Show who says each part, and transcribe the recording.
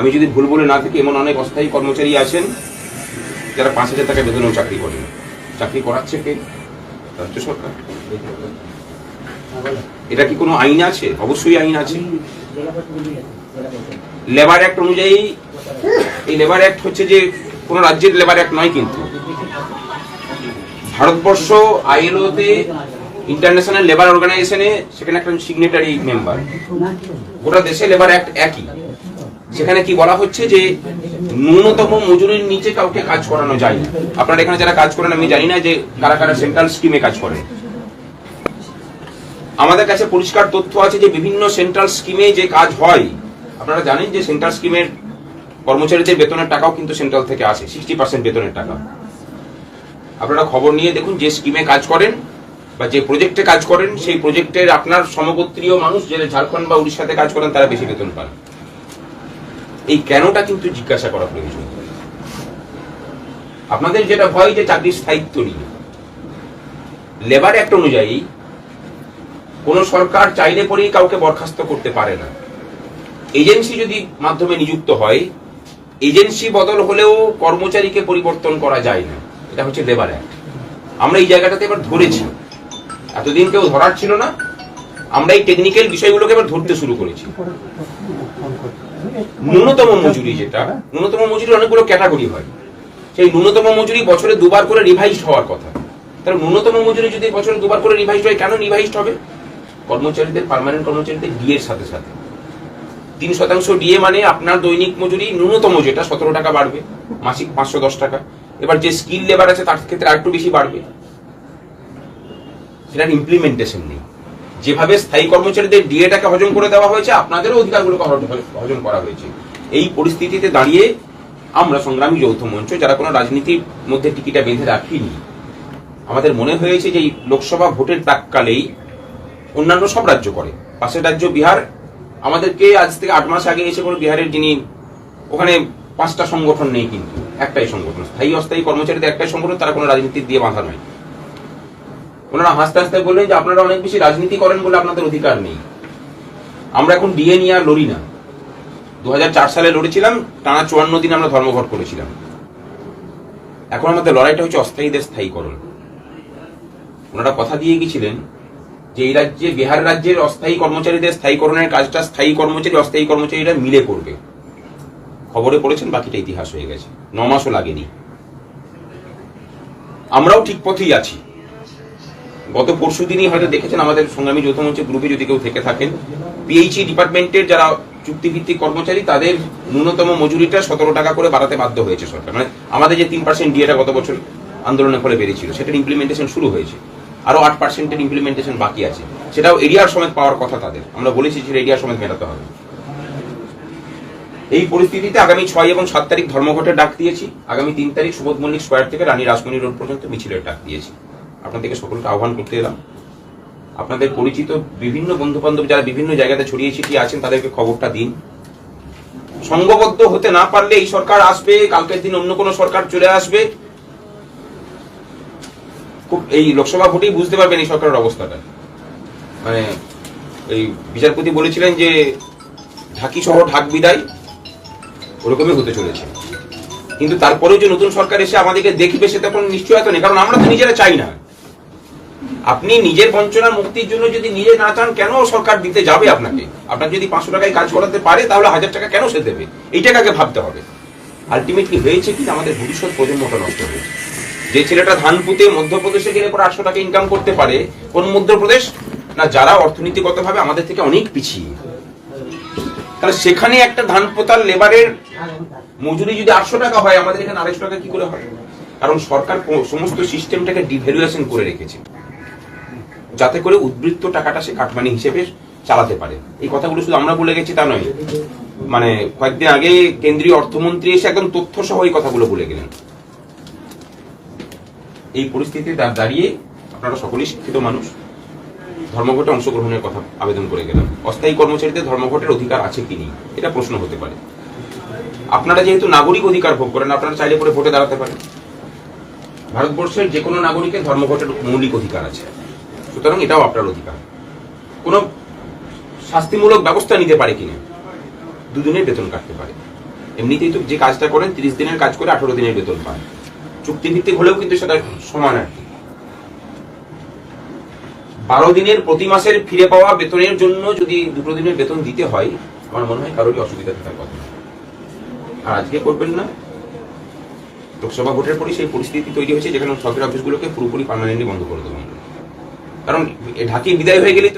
Speaker 1: আমি যদি ভুল বলে না থাকি, এমন অনেক অস্থায়ী কর্মচারী আছেন যারা পাঁচ হাজার টাকা বেতনেও চাকরি করেন। চাকরি করাচ্ছে কে? রাজ্য সরকার। এটা কি কোনো আইন আছে? অবশ্যই আইন আছে। লেবার অ্যাক্ট অনুযায়ী, এই লেবার অ্যাক্ট হচ্ছে যে, কোনো রাজ্যের লেবার অ্যাক্ট নয় কিন্তু। ভারতবর্ষ আইএলওতে ইন্টারন্যাশনাল লেবার অর্গানাইজেশনে সেখানে একটা সিগনেটারি মেম্বার গোটা দেশে লেবার অ্যাক্ট একই। সেখানে কি বলা হচ্ছে যে ন্যূনতম মজুরির নিচে কাউকে কাজ করানো যায় না আপনারা এখানে যারা কাজ করেন, আমি জানি না যে কারা কারা সেন্ট্রাল স্কিমে কাজ করেন আমাদের কাছে পরিষ্কার তথ্য আছে যে বিভিন্ন সেন্ট্রাল স্কিমে যে কাজ হয়, আপনারা জানেন যে সেন্ট্রাল স্কিমের কর্মচারীদের বেতনের টাকাও কিন্তু সেন্ট্রাল থেকে আসে সিক্সটি পার্সেন্ট বেতনের টাকা। আপনারা খবর নিয়ে দেখুন যে স্কিমে কাজ করেন বা যে প্রজেক্টে কাজ করেন, সেই প্রজেক্টের আপনার সমগোত্রীয় মানুষ, যারা ঝাড়খণ্ড বা উড়িষ্যাতে কাজ করেন, তারা বেশি বেতন পান। এই কেনটা কিন্তু জিজ্ঞাসা করা প্রয়োজন? আপনাদের যেটা ভয় যে চাকরির স্থায়িত্ব নিয়ে। লেবার অ্যাক্ট অনুযায়ী, কোন সরকার চাইলে পরেই কাউকে বরখাস্ত করতে পারে না। এজেন্সি যদি মাধ্যমে নিযুক্ত হয় এজেন্সি বদল হলেও কর্মচারীকে পরিবর্তন করা যায় না। এটা হচ্ছে লেবার অ্যাক্ট আমরা এই জায়গাটাতে এবার ধরেছি। এতদিন কেউ ধরার ছিল না। আমরা এই টেকনিক্যাল বিষয়গুলোকে এবার ধরতে শুরু করেছি। ন্যূনতম মজুরি যেটা, ন্যূনতম মজুরি অনেকগুলো ক্যাটাগরি হয়। সেই ন্যূনতম মজুরি বছরে দুবার করে রিভাইজ হওয়ার কথা। তাহলে ন্যূনতম মজুরি যদি বছরে দুবার করে রিভাইজ হয়, কেন রিভাইজ হবে? কর্মচারীদের পার্মানেন্ট কর্মচারীদের ডিএ এর সাথে সাথে। তিন শতাংশ ডিএ মানে আপনার দৈনিক মজুরি ন্যূনতম যেটা, সতেরো টাকা বাড়বে, মাসিক পাঁচশো দশ টাকা। এবার যে স্কিল লেবার আছে, তার ক্ষেত্রে আরেকটু বেশি বাড়বে। সেটার ইমপ্লিমেন্টেশন নেই। যেভাবে স্থায়ী কর্মচারীদের ডিএটাকে হজম করে দেওয়া হয়েছে, আপনাদেরও অধিকারগুলোকে হজ- হজম করা হয়েছে। এই পরিস্থিতিতে দাঁড়িয়ে আমরা সংগ্রামী যৌথ মঞ্চ, যারা কোনো রাজনীতির মধ্যে টিকিটা বেঁধে রাখিনি, আমাদের মনে হয়েছে যে লোকসভা ভোটের প্রাককালেই অন্যান্য সব রাজ্য করে। পাশের রাজ্য বিহার, আমাদেরকে আজ থেকে আট মাস আগে এসে কোনো বিহারের যিনি, ওখানে পাঁচটা সংগঠন নেই কিন্তু, একটাই সংগঠন। স্থায়ী অস্থায়ী কর্মচারীদের একটাই সংগঠন, তারা কোনো রাজনীতি দিয়ে বাঁধা নয়। ওনারা হাসতে হাসতে বললেন যে আপনারা অনেক বেশি রাজনীতি করেন বলে আপনাদের অধিকার নেই। আমরা এখন ডিএ নিয়ে আর লড়ি না। দু হাজার চার সালে লড়েছিলাম, টানা চুয়ান্ন দিন আমরা ধর্মঘট করেছিলাম। এখন আমাদের লড়াইটা হচ্ছে অস্থায়ীদের স্থায়ীকরণ। ওনারা কথা দিয়ে গেছিলেন যে এই রাজ্যে, বিহার রাজ্যের অস্থায়ী কর্মচারীদের স্থায়ীকরণের কাজটা, স্থায়ী কর্মচারী, অস্থায়ী কর্মচারীরা মিলে করবে। খবরে পড়েছেন, বাকিটা ইতিহাস হয়ে গেছে। ন মাসও লাগেনি। আমরাও ঠিক পথেই আছি। গত পরশু দিনই হয়তো দেখেছেন আমাদের সংগ্রামী যৌথ মঞ্চের গ্রুপে যদি কেউ থেকে থাকেন পিএইচই ডিপার্টমেন্টের যারা চুক্তিভিত্তিক কর্মচারী, তাদের ন্যূনতম মজুরিটা সতেরো টাকা করে বাড়াতে বাধ্য হয়েছে সরকার। মানে আমাদের যে তিন পার্সেন্ট ডিএটা গত বছর আন্দোলনের ফলে বেড়েছিল, সেটার ইমপ্লিমেন্টেশন শুরু হয়েছে। আরও আট পার্সেন্টের ইমপ্লিমেন্টেশন বাকি আছে। সেটাও এরিয়ার সমেত পাওয়ার কথা তাদের। আমরা বলেছি যে এরিয়ার সমেত মেটাতে হবে। এই পরিস্থিতিতে আগামী ছয় এবং সাত তারিখ ধর্মঘটের ডাক দিয়েছি। আগামী তিন তারিখ সুবোধ মল্লিক স্কোয়ার থেকে রানী রাসমণি রোড পর্যন্ত মিছিলের ডাক দিয়েছি। আপনাদেরকে সকলকে আহ্বান করতে এলাম। আপনাদের পরিচিত বিভিন্ন বন্ধু বান্ধব যারা বিভিন্ন জায়গাতে ছড়িয়ে ছিটিয়ে আছেন, তাদেরকে খবরটা দিন। সংঘবদ্ধ হতে না পারলে এই সরকার আসবে, কালকের দিন অন্য কোনো সরকার চলে আসবে। খুব এই লোকসভা ভোটেই বুঝতে পারবেন এই সরকারের অবস্থাটা। মানে এই বিচারপতি বলেছিলেন যে, ঢাকি সহ ঢাক বিদায় ওরকমই হতে চলেছে। কিন্তু তারপরেও যে নতুন সরকার এসে আমাদেরকে দেখবে সেটা কোনো নিশ্চয়তা নেই, কারণ আমরা তো নিজেরা চাই না। আপনি নিজের বঞ্চনার মুক্তির জন্য যদি নিজে না চান, কেন সরকার দিতে যাবে আপনাকে? আপনাকে যদি পাঁচশো টাকায় কাজ করাতে পারে, তাহলে হাজার টাকা কেন সে দেবে? এইটাকে আগে ভাবতে হবে? আলটিমেটলি হয়েছে কি, আমাদের ভবিষ্যৎ প্রজন্মটা নষ্ট হয়েছে। যে ছেলেটা ধান পুঁতে মধ্যপ্রদেশে গেলে পরে আটশো টাকা ইনকাম করতে পারে, কোন মধ্যপ্রদেশ? না, যারা অর্থনীতিগতভাবে আমাদের থেকে অনেক পিছিয়ে। তাহলে সেখানে একটা ধান পোতার লেবারের মজুরি যদি আটশো টাকা হয়, আমাদের এখানে আড়াইশো টাকা কি করে হয়? কারণ সরকার সমস্ত সিস্টেমটাকে ডিভ্যালুয়েশন করে রেখেছে। যাতে করে উদ্বৃত্ত টাকাটা সে কাটমানি হিসেবে চালাতে পারে। এই কথাগুলো শুধু আমরা বলে গেছি তা নয়। মানে কয়েকদিন আগে কেন্দ্রীয় অর্থমন্ত্রী এসে একদম তথ্য সহ এই কথাগুলো বলে গেলেন। এই পরিস্থিতিতে দাঁড়িয়ে আপনারা সকলেই শিক্ষিত মানুষ। ধর্মঘটে অংশগ্রহণের কথা আবেদন করে গেলাম। অস্থায়ী কর্মচারীদের ধর্মঘটের অধিকার আছে কি নেই? এটা প্রশ্ন হতে পারে। আপনারা যেহেতু নাগরিক অধিকার ভোগ করেন, আপনারা চাইলে পরে ভোটে দাঁড়াতে পারেন। ভারতবর্ষের যে কোনো নাগরিকের ধর্মঘটের মৌলিক অধিকার আছে। সুতরাং এটাও আপনার অধিকার। কোনো শাস্তিমূলক ব্যবস্থা নিতে পারে কিনা, দুদিনের বেতন কাটতে পারে। এমনিতেই তো যে কাজটা করেন, তিরিশ দিনের কাজ করে আঠারো দিনের বেতন পান। চুক্তিভিত্তিক হলেও কিন্তু সেটা সমান আর কি। বারো দিনের প্রতি মাসের ফিরে পাওয়া বেতনের জন্য যদি দুটো দিনের বেতন দিতে হয়, আমার মনে হয় কারোরই অসুবিধা থাকার কথা আর আজকে করবেন না। লোকসভা ভোটের পরই সেই পরিস্থিতি তৈরি হয়েছে, যেখানে সরকারি অফিসগুলোকে পুরোপুরি পার্মানেন্টলি বন্ধ করে দেবেন কারণ ঢাকি বিদায় হয়ে গেলে